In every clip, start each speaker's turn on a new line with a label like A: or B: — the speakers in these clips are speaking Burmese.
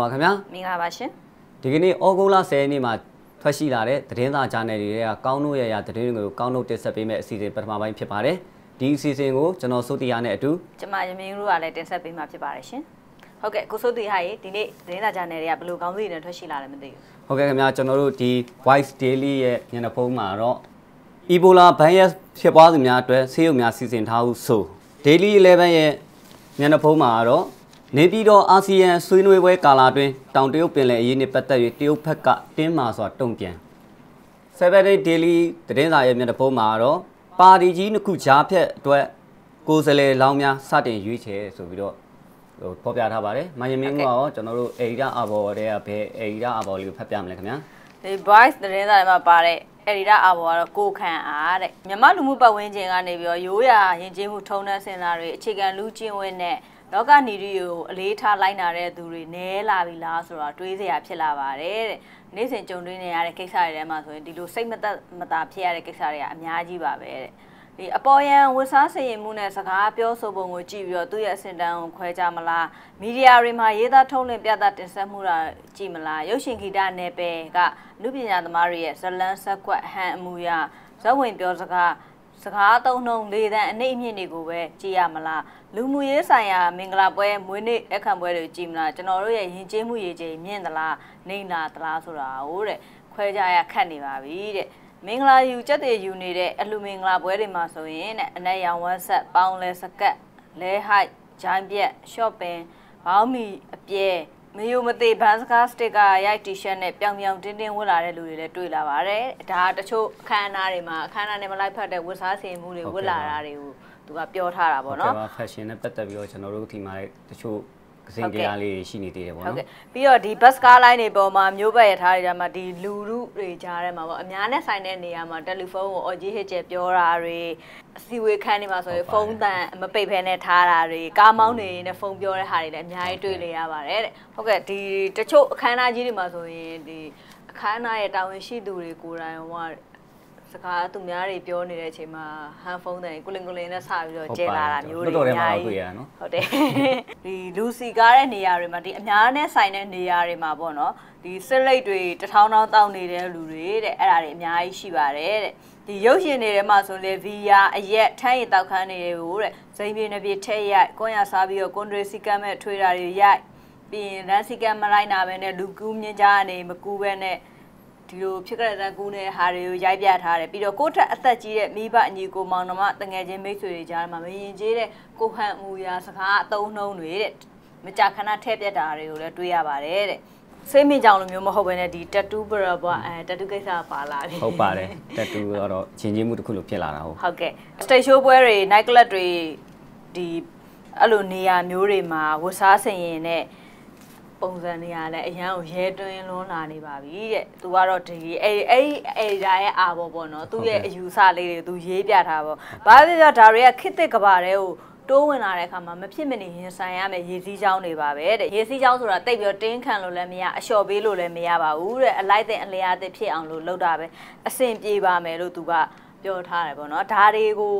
A: မင်္ဂလာပါခင်ဗျာ
B: မင်္ဂလာပါရှင်
A: ဒီကနေ့ဩဂုတ်လ10ရက်နေ့မှာထွက်ရှိလာတဲ့သတင်းစာဂျာနယ်တွေကကောင်းတို့ရရသတင်းတွေကိုကောင်းတို့တင်ဆက်ပေးမယ့်အစီအစဉ်ပထမပိုင်းဖြစ်ပါတယ်ဒီအစီအစဉ်ကိုကျွန်တော်စိုးတီယာနဲ့အတူ
B: ကျမရမင်းတို့ကလည်းတင်ဆက်ပေးမှာဖြစ်ပါတယ်ရှင်ဟုတ်ကဲ့ကိုစိုးတီဟာရေဒီနေ့သတင်းစာဂျာနယ်တွေကဘယ်လိုကောင်းသေးတယ်ထွက်ရှိလာလဲမသိဘူး
A: ဟုတ်ကဲ့ခင်ဗျာကျွန်တော်တို့ဒီ Voice Daily ရဲ့ညနေဖုံးမှာတော့ Ebola virus ဖြစ်ပွားသူများအတွက်ဆေးရုံများစီစဉ်ထားဟုဆို Daily 11ရဲ့ညနေဖုံးမှာတော့ နေပြည်တော်အာဆီယံဆွေးနွေးပွဲကာလအတွင်းတောင်တရုတ်ပင်လယ်အရေးနဲ့ပတ်သက်၍တရုတ်ဘက်ကတင်းမာစွာတုံ့ပြန် Saturday Daily သတင်းစာရဲ့မျက်နှာဖုံးမှာတော့ပါတီကြီးနှစ်ခုကြားဖြတ်အတွက်ကိုယ်စားလှယ်လောင်းများစတင်ရွေးချယ်ဆိုပြီးတော့ဟိုဖော်ပြထားပါတယ်။မယမင်းကရောကျွန်တော်တို့အေရီဒအဘော်တဲ့ကဘယ်အေရီဒအဘော်လေးကိုဖတ်ပြမလဲခင်ဗျာ
B: ဒီ voice သတင်းစာတွေမှာပါတဲ့အရီဒါအဘောကတော့ကိုခန့်အားတဲ့မြမလူမှုပတ်ဝန်းကျင်ကနေပြီးတော့ရိုးရာယဉ်ကျေးမှုထုံးတမ်းစင်လာတွေအခြေခံလူကျင့်ဝတ်နဲ့ လောကနီရီကိုအလေးထားလိုက်နာတဲ့သူတွေနဲလာပြီလားဆိုတော့တွေးစရာဖြစ်လာပါတယ်တဲ့နေ့စဉ်ကြုံတွေ့နေရတဲ့ကိစ္စတွေထဲမှာဆိုရင်ဒီလိုစိတ်မသက်မသာဖြစ်ရတဲ့ကိစ္စတွေကအများကြီးပါပဲတဲ့ဒီအပေါ်ယံဝတ်စားစရင်မှုနဲ့စကားပြောဆိုပုံကိုကြည့်ပြီးတော့သူ့ရဲ့အစင်တန်းကိုခွဲကြမလားမီဒီယာတွေမှာရေးသားထုတ်လွှင့်ပြသတင်ဆက်မှုတာကြည့်မလားရုပ်ရှင်ဂီတနယ်ပယ်ကလူပညာသမားတွေရဲ့ဇလန်းဆက်ကွက်ဟန်အမှုရာဇဝင်ပြောစကား စကားအသုံးနှုန်းလေတန်းအနှိမ့်အမြင့်တွေကိုပဲကြည့်ရမလားလူမှုရေးဆိုင်ရာမင်္ဂလာပွဲမွေးနေ့အခမ်းပွဲတွေကြည့်မလားကျွန်တော်တို့ရဲ့ယဉ်ကျေးမှုရေးချိန်မြင့်သလားနှိမ့်လာသလားဆိုတာဟုတ်တဲ့ခွဲကြရခတ်နေပါပြီတဲ့မင်္ဂလာယူချက်တွေယူနေတဲ့အလူမင်္ဂလာပွဲတွေမှာဆိုရင်တဲ့အနက်ရောင်ဝက်ဆက်ပေါင်းလဲစကတ်လဲဟိုက်ဂျိုင်းပြက်ရှော့ပင်ဘောင်းမီအပြဲ မယိုမသေးဘန်စကားစတစ်ကာရိုက်တီရှပ်နဲ့ပြောင်ပြောင်တင်းတင်းဝတ်လာတဲ့လူတွေလည်းတွေ့လာပါတယ်ဒါတချို့အခမ်းအနားတွေမှာအခမ်းအနားနဲ့မလိုက်ဖက်တဲ့ဝတ်စားစင်မှုတွေဝတ်လာတာတွေကိုသူကပြောထားတာပေါ့နော်
A: ဟုတ်ကဲ့ပါ fashion နဲ့ပတ်သက်ပြီးတော့ကျွန်တော်တို့ဒီမှာလည်းတချို့ ကစင်ကြရာလေးတွေရှိနေသေးတယ်ပေါ့
B: ဟုတ်
A: နော်
B: ကဲ့ပြီးတော့ဒီ bus car line တွေပေါ်မှာမျိုးပတ်ရထားတွေကြမှာဒီလူလူတွေကြားထဲမှာပေါ့အများနဲ့ဆိုင်တဲ့နေရာမှာတယ်လီဖုန်းကိုအော်ကြီးဟစ်ကျပြောတာတွေအစီအဝေးခန်းတွေမှာဆိုရင်ဖုန်းတန်မပိတ်ဖဲနဲ့ထားတာတွေကားမောင်းနေနဲ့ဖုန်းပြောတဲ့ဟာတွေလည်းအများကြီးတွေ့နေရပါတယ်တဲ့ဟုတ်ကဲ့ဒီတချို့အခမ်းအနားကြီးတွေမှာဆိုရင်ဒီအခမ်းအနားရဲ့တာဝန်ရှိသူတွေကိုယ်တိုင်ဟိုက စကားသူများတွေပြောနေတဲ့အချိန်မှာဟန်ဖုန်းတန်ကိုလင်ကိုလင်နဲ့ဆပြီးတော့ကျဲလာတာမျိုးတွေ
A: တော်တော်
B: အ
A: ထဲမှာ
B: များ
A: တော့တွေ့
B: ကြီး
A: ရတာနော်
B: ဟုတ်တယ်ဒီလူစီကားတဲ့နေရာတွေမှာဒီအများနဲ့ဆိုင်တဲ့နေရာတွေမှာပေါ့နော်ဒီစစ်လိတ်တွေတထောင်းထောင်းတောင်းနေတဲ့လူတွေတဲ့အဲ့ဒါတွေအများကြီးရှိပါတယ်တဲ့ဒီရုပ်ရှင်တွေထဲမှာဆိုလေဗီယာအရက်ထမ်းရည်တောက်ခမ်းနေတွေကိုတဲ့ဇိမ်ပြေနှပြေထဲရိုက်ကွန်ရစားပြီးတော့ကွန်ဒရီစီကမ်မဲ့ထွေးတာတွေရိုက်ပြီးရင်လမ်းစီကမ်မလိုက်နာပဲနဲ့လူကူးမြင့်ကြားကနေမကူးပဲနဲ့ ဒီလိုဖြစ်ကြတဲ့ကူးနေတဲ့ဟာတွေကိုရိုက်ပြထားတယ်ပြီးတော့ကိုယ့်ထက်အသက်ကြီးတဲ့မိဘအညီကိုမောင်နှမတငယ်ချင်းမိတ်ဆွေတွေကြားမှာမရင်ကျေးတဲ့ကိုဟန်အမူအရာစကားအသုံးနှုန်းတွေတဲ့မကြာခဏထည့်ပြတ်တာတွေကိုလည်းတွေးရပါတယ်တဲ့စိတ်မကြောင်လိုမျိုးမဟုတ်ဘဲနဲ့ဒီတက်တူးဘရဘွားအဲတက်တူးကိစ္စပါလာပြီ
A: ဟုတ်ပါတယ်တက်တူကတော့ချင်းချင်းမှုတစ်ခုလို့ဖြစ်လာတာဟုတ်
B: ဟုတ်ကဲ့ stage show ပွဲတွေ night club တွေဒီအဲ့လိုနေရာမျိုးတွေမှာဝတ်စားဆင်ရင်နဲ့ ပုံစံနေရာလဲအရန်ကိုရဲတွင်းလွန်းလာနေပါပြီတဲ့။ तू ကတော့ဒီအဲ့အဲ့အဲ့ဒါရဲ့အာဘောပေါ့နော်။ तू ရဲ့အယူဆလေးတွေ तू ရေးပြထားပေါ့။ဘာဖြစ်ဖြစ်ဒါတွေကခစ်တစ်ကဘာတွေကိုတိုးဝင်လာတဲ့အခါမှာမဖြစ်မနေရင်ဆိုင်ရမယ်ရေစည်းချောင်းတွေပါပဲတဲ့ရေစည်းချောင်းဆိုတာတိတ်ပြီးတော့တင်းခံလို့လည်းမရအလျှော်ပေးလို့လည်းမရပါဘူးတဲ့အလိုက်တဲ့အလျားတဲ့ဖြစ်အောင်လို့လုပ်တာပဲအဆင်ပြေပါမယ်လို့သူကပြောထားတယ်ပေါ့နော်ဒါတွေကို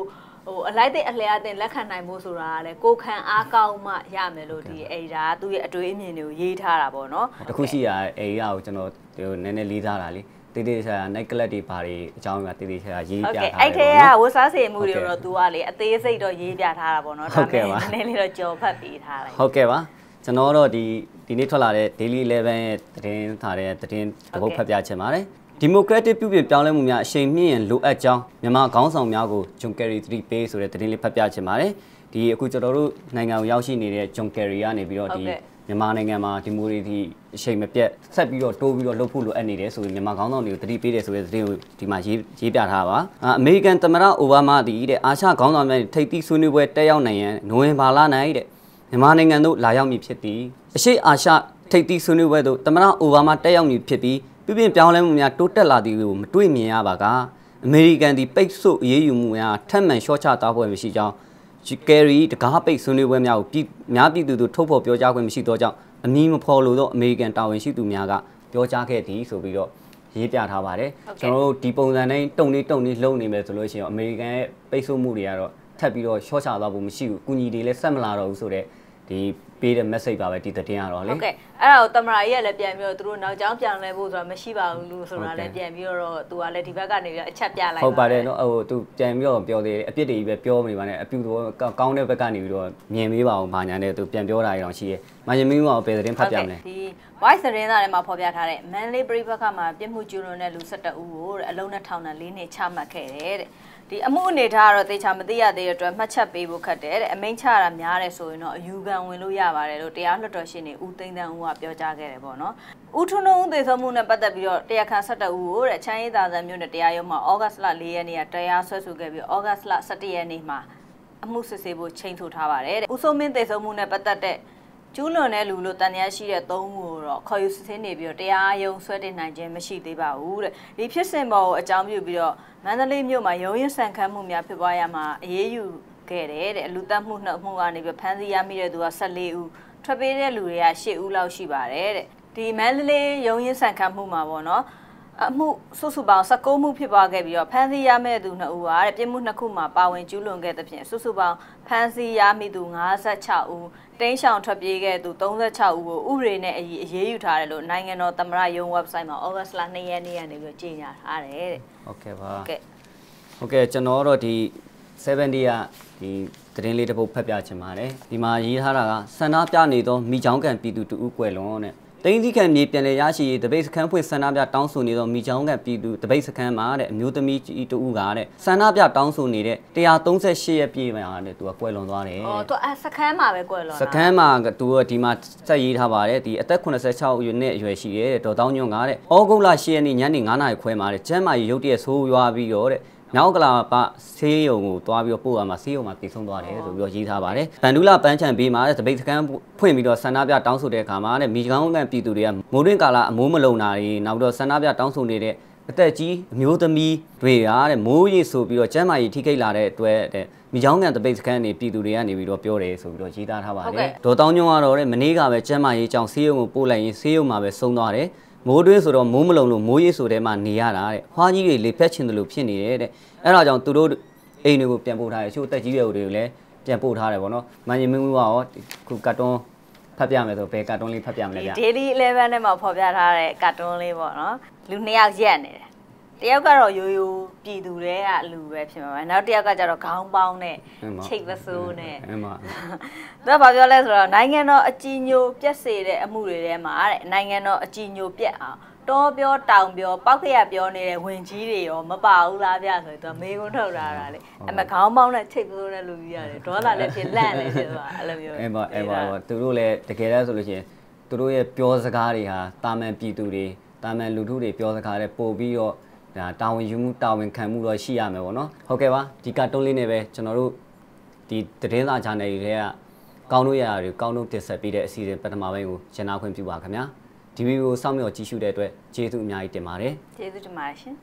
B: ဟိုအလိုက်တဲ့အလျားတဲ့လက်ခံနိုင်ဖို့ဆိုတာကလည်းကိုယ်ခံအားကောင်းမှရမယ်လို့ဒီအဲ့ဒါသူ့ရဲ့အတွေးအမြင်တွေကိုရေးထားတာပေါ့နော်
A: တခုရှိရအေရီယာကိုကျွန်တော်ဒီနည်းနည်းလေးစားတာလေတေးသေးချာ night club တွေဘာတွေအကြောင်းကတေးသေးချာရေး
B: ဟုတ်
A: ပြ
B: ကဲ့
A: ထားတယ်
B: အဲ့ထဲ
A: ပေါ့
B: က
A: နော်
B: ဝတ်စားစေမှုတွေ
A: ဟုတ်ကဲ့
B: တော့ तू ကလေအသေးစိတ်တော့ရေးပြထားတာပေါ့နော်
A: ဟုတ်ကဲ့ပါ
B: နည်းနည်းလေးတော့ကြော်ဖတ်ပေးထားလိုက်
A: ဟုတ်ကဲ့ပါကျွန်တော်တော့ဒီဒီနေ့ထွက်လာတဲ့ Daily 11ရဲ့သတင်းထားတဲ့သတင်းတစ်ပုဒ်ဖတ်ပြချင်ပါတယ် ဒီမိုကရက်တစ်ပြုပြင်ပြောင်းလဲမှုများအရှိန်မြင့်ရင်လိုအပ်ကြောင်းမြန်မာခေါင်းဆောင်များကိုဂျွန်ကယ်ရီ3ပေးဆိုတဲ့သတင်းလေးဖတ်ပြချင်ပါတယ်ဒီအခုကျွန်တော်တို့နိုင်ငံကိုရောက်ရှိနေတဲ့ဂျွန်ကယ်ရီကနေပြီးတော့ဒီမြန်မာနိုင်ငံမှာဒီမိုကရေစီအရှိန်မပြတ်ဆက်ပြီးတော့တိုးပြီးတော့လှုပ်ဖို့လိုအပ်နေတယ်ဆိုရင်မြန်မာခေါင်းဆောင်တွေကိုတတိပေးတယ်ဆိုတဲ့သတင်းကိုဒီမှာရေးရေးပြထားပါအာအမေရိကန်သမ္မတအိုဘားမားသည်တဲ့အာရှခေါင်းဆောင်များထိပ်သီးဆွေးနွေးပွဲတက်ရောက်နိုင်ရန်နိုဝင်ဘာလ၌တဲ့မြန်မာနိုင်ငံသို့လာရောက်မည်ဖြစ်သည်အရှိအာရှထိပ်သီးဆွေးနွေးပွဲသို့သမ္မတအိုဘားမားတက်ရောက်မည်ဖြစ်ပြီး ပြပြပြောင်းလဲမှုများတိုးတက်လာသည်ကိုမတွေ့မြင်ရပါကအမေရိကန်သည်ပိတ်ဆို့အရေးယူမှုများထပ်မံလျှော့ချသွားပွဲမရှိကြောင်းကယ်ရီတကားပိတ်ဆွေးနွေးပွဲများကိုပြည်များပြည်သူတို့ထုတ်ဖော်ပြောကြားခွင့်မရှိသောကြောင့်အမည်မဖော်လို့သောအမေရိကန်တာဝန်ရှိသူများကပြောကြားခဲ့သည်ဆိုပြီးတော့ရေးပြထားပါတယ်ကျွန်တော်တို့ဒီပုံစံတိုင်းတုံနေတုံနေလုံနေမယ်ဆိုလို့ရှိရင်အမေရိကန်ရဲ့ပိတ်ဆို့မှုတွေကတော့ထပ်ပြီးတော့ရှော့ချသွားဖို့မရှိဘူး။ကုညီတွေလည်းဆက်မလာတော့ဘူးဆိုတော့ဒီ ပေးတဲ့ message ပါပဲဒီသတင်းကတော့လေ
B: ဟုတ်ကဲ့အဲ့ဒါကိုတမရာကြီးကလည်းပြန်ပြီးတော့သူတို့နောက်ကျောင်းပြန်လဲဖို့ဆိုတာမရှိပါဘူးလို့ဆိုတာလည်းပြန်ပြီးတော့သူကလည်းဒီဘက်ကနေပြီးတော့အချက်ပြလိုက်
A: ဟုတ်ပါတယ်နော်ဟိုသူပြန်ပြီးတော့ပြောသေးတယ်အပြစ်တွေကြီးပဲပြောမနေပါနဲ့အပြူတော့ကောင်းတဲ့ဘက်ကနေပြီးတော့မြင်ပေးပါအောင်ဘာညာနဲ့သူပြန်ပြောတာရအောင်ရှိရဲမယမင်းကဘယ်သတင်းဖတ်ပြမလဲ
B: ဒီ voice သတင်းသားထဲမှာဖော်ပြထားတဲ့ Manly ပြည်ဘက်ကမှာပြစ်မှုကျူးလွန်တဲ့လူ12ဦးကိုတဲ့အလုံးနဲ့ထောင်နဲ့၄နှစ်ချမှတ်ခဲ့တယ်တဲ့ ဒီအမှုအနေထားကတော့သေချာမသိရသေးတဲ့အတွက်မှတ်ချက်ပေးဖို့ခက်တယ်တဲ့အမိန့်ချတာများတယ်ဆိုရင်တော့အယူခံဝင်လို့ရပါတယ်လို့တရားလွှတ်တော်ရှင်နေဦးသိန်းတန်းဦးကပြောကြားခဲ့တယ်ပေါ့နော်ဦးထွန်းဦးသေဆုံးမှုနဲ့ပတ်သက်ပြီးတော့တရားခံ17ဦးကိုတဲ့ချမ်းရည်သာသံမြို့နယ်တရားရုံးမှာဩဂတ်စ်လ4ရက်နေ့ကတရားစွဲဆိုခဲ့ပြီးဩဂတ်စ်လ17ရက်နေ့မှာအမှုစစ်ဆေးဖို့ချိန်ထုတ်ထားပါတယ်တဲ့ဦးစိုးမင်းသေဆုံးမှုနဲ့ပတ်သက်တဲ့ ကျူးလွန်တဲ့လူလို့တန်တရားရှိတဲ့သုံးဦးကိုတော့ခေါ်ယူစစ်ဆေးနေပြီးတော့တရားရုံးဆွဲတင်နိုင်ခြင်းမရှိသေးပါဘူးတဲ့ဒီဖြစ်စဉ်ပေါ်ကိုအကြောင်းပြုပြီးတော့မန္တလေးမြို့မှာရုံးရင်ဆန်ခတ်မှုများဖြစ်ပွားရမှာအရေးယူခဲ့တယ်တဲ့အလူတက်မှုနှစ်မှုကနေပြီးဖမ်းဆီးရမိတဲ့သူက14ဦးထွက်ပြေးတဲ့လူတွေက8ဦးလောက်ရှိပါတယ်တဲ့ဒီမန္တလေးရုံးရင်ဆန်ခတ်မှုမှာပေါ့နော်အမှုစုစုပေါင်း16မှုဖြစ်ပွားခဲ့ပြီးတော့ဖမ်းဆီးရမယ့်သူ2ဦးဟာတဲ့ပြစ်မှုနှစ်ခုမှာပါဝင်ကျူးလွန်ခဲ့တဲ့ဖြင့်စုစုပေါင်းဖမ်းဆီးရမိသူ56ဦး တင်းရှောင်ထွက်ပြေးခဲ့သူ36ဦးကိုဥပဒေနဲ့အရေးအရေးယူထားတယ်လို့နိုင်ငံတော်သမ္မတရုံး website မှာဩဂတ်စ်လ2ရက်နေ့ကနေပြီးတော့ကြေညာထားတယ်တဲ့
A: ဟုတ်ကဲ့ပါ
B: ဟုတ်ကဲ့
A: ဟုတ်ကဲ့ကျွန်တော်တော့ဒီ70ကဒီသတင်းလေးတစ်ပုဒ်ဖတ်ပြချင်ပါတယ်ဒီမှာရေးထားတာကဆန္ဒပြနေသောမိချောင်းကန်ပြည်သူတူဦးကွယ်လွန်တဲ့ တင်းစီခံမြေပြန်လည်ရရှိရေးတပိတ်စခန်းဖွင့်ဆန္ဒပြတောင်းဆိုနေသောမိချောင်းကန်ပြည်သူတပိတ်စခန်းမှာတဲ့အမျိုးသမီးကြီးတူဦးကတဲ့ဆန္ဒပြတောင်းဆိုနေတဲ့138ရက်ပြည့်မှာတဲ့သူကကွယ်လွန်သွားတယ်
B: အော်သူအစခန်းမှာပဲကွယ်လွန်
A: စခန်းမှာသူကဒီမှာစက်ရေးထားပါတယ်ဒီအသက်86အရွယ်နဲ့အရွယ်ရှိတယ်တဲ့ဒေါ်တောင်းညွန့်ကတဲ့ဩဂုတ်လ10ရက်နေ့ညနေ9နာရီခွဲမှာတဲ့ကျမ်းမာရေးရုတ်တရက်ဆိုးရွားပြီးတော့တဲ့ နောက်ကလာပဆေးရုံကိုသွားပြီးတော့ပို့ရမှာဆေးရုံမှာတည်ဆုံးသွားတယ်ဆိုပြီးတော့ရေးထားပါတယ်ဗန်ဒူလာပန်းချံပေးမှာတဲ့တပိတ်စခန်းဖွင့်ပြီးတော့ဆန္ဒပြတောင်းဆိုတဲ့အခါမှာတဲ့မိကောင်းကန်ပြည်သူတွေကမိုးတွင်းကာလအမိုးမလုံတာတွေနောက်ပြီးတော့ဆန္ဒပြတောင်းဆိုနေတဲ့အသက်ကြီးအမျိုးသမီးတွေကတဲ့မိုးရေဆိုပြီးတော့ကျမ်းမာရေးထိခိုက်လာတဲ့အတွက်တဲ့မိချောင်းကန်တပိတ်စခန်းနေပြည်သူတွေကနေပြီးတော့ပြောတယ်ဆိုပြီးတော့ရေးသားထားပါတယ်ဒေါ်တောင်းညွန့်ကတော့တဲ့မနေ့ကပဲကျမ်းမာရေးကြောင့်ဆေးရုံကိုပို့လိုက်ရင်ဆေးရုံမှာပဲဆုံးသွားတယ် မိုးတွင်းဆိုတော့မိုးမလုံလို့မိုးရေဆိုတဲ့မှာနေရတာတဲ့ဖွားကြီးတွေလေဖြတ်ချင်တယ်လို့ဖြစ်နေတယ်တဲ့အဲ့ဒါကြောင့်သူတို့အိမ်တွေကိုပြန်ပို့ထားတယ်ချို့တက်ကြီးတွေကိုလည်းပြန်ပို့ထားတယ်ပေါ့နော်မန်ကြီးမင်းမူကရောခုကတ်တွန်းဖတ်ပြမယ်ဆိုဘယ်ကတ်တွန်းလေးဖတ်ပြမလဲ
B: ဒီ
A: ဗျ
B: daily 11ထဲမှာဖော်ပြထားတဲ့ကာတွန်းလေးပေါ့နော်လူနှစ်ယောက်ရက်နေတယ် တယောက်ကတော့ရိုးရိုးပြည်သူတွေကလူပဲဖြစ်မှာပဲနောက်တစ်ယောက်ကကျတော့ခေါင်းပေါင်းနဲ့ချိတ်ပစိုးနဲ့
A: အဲ့မှာ
B: သူကဘာပြောလဲဆိုတော့နိုင်ငံတော်အကြည်ညိုပြက်စေတဲ့အမှုတွေထဲမှာတဲ့နိုင်ငံတော်အကြည်ညိုပြက်အောင်တောပြောတောင်ပြောပောက်ခရပြောနေတဲ့ဝင်ကြီးတွေရောမပါဘူးလားဗျဆိုရင်သူကမေကွန်းထုတ်လာတာလေအဲ့မဲ့ခေါင်းပေါင်းနဲ့ချိတ်ပစိုးနဲ့လူကြီးရတယ်ဒေါသလည်းဖြစ်လန့်လည်းဖြစ်သွားအဲ့လိုမျိုး
A: အဲ့ပါအဲ့ပါပေါ့သူတို့လည်းတကယ်လဲဆိုလို့ရှိရင်သူတို့ရဲ့ပြောစကားတွေဟာတာမန်ပြည်သူတွေတာမန်လူထုတွေပြောစကားတွေပို့ပြီးတော့ ဒါတာဝန်ယူမှုတာဝန်ခံမှုတော့ရှိရမယ်ပေါ့နော်ဟုတ်ကဲ့ပါဒီကတ်တွန်းလေးနဲ့ပဲကျွန်တော်တို့ဒီသတင်းစာ channel တွေကကောင်းလို့ရတာတွေကောင်းလို့တင်ဆက်ပေးတဲ့အစီအစဉ်ပထမပိုင်းကိုရှင်းနာခွင့်ပြုပါခင်ဗျာဒီဗီဒီယိုကိုစောင့်မျှော်ကြည့်ရှုတဲ့အတွက်ကျေးဇူးအများကြီးတင်ပါတယ်
B: ကျေးဇူးတင်ပါတယ်ရှင်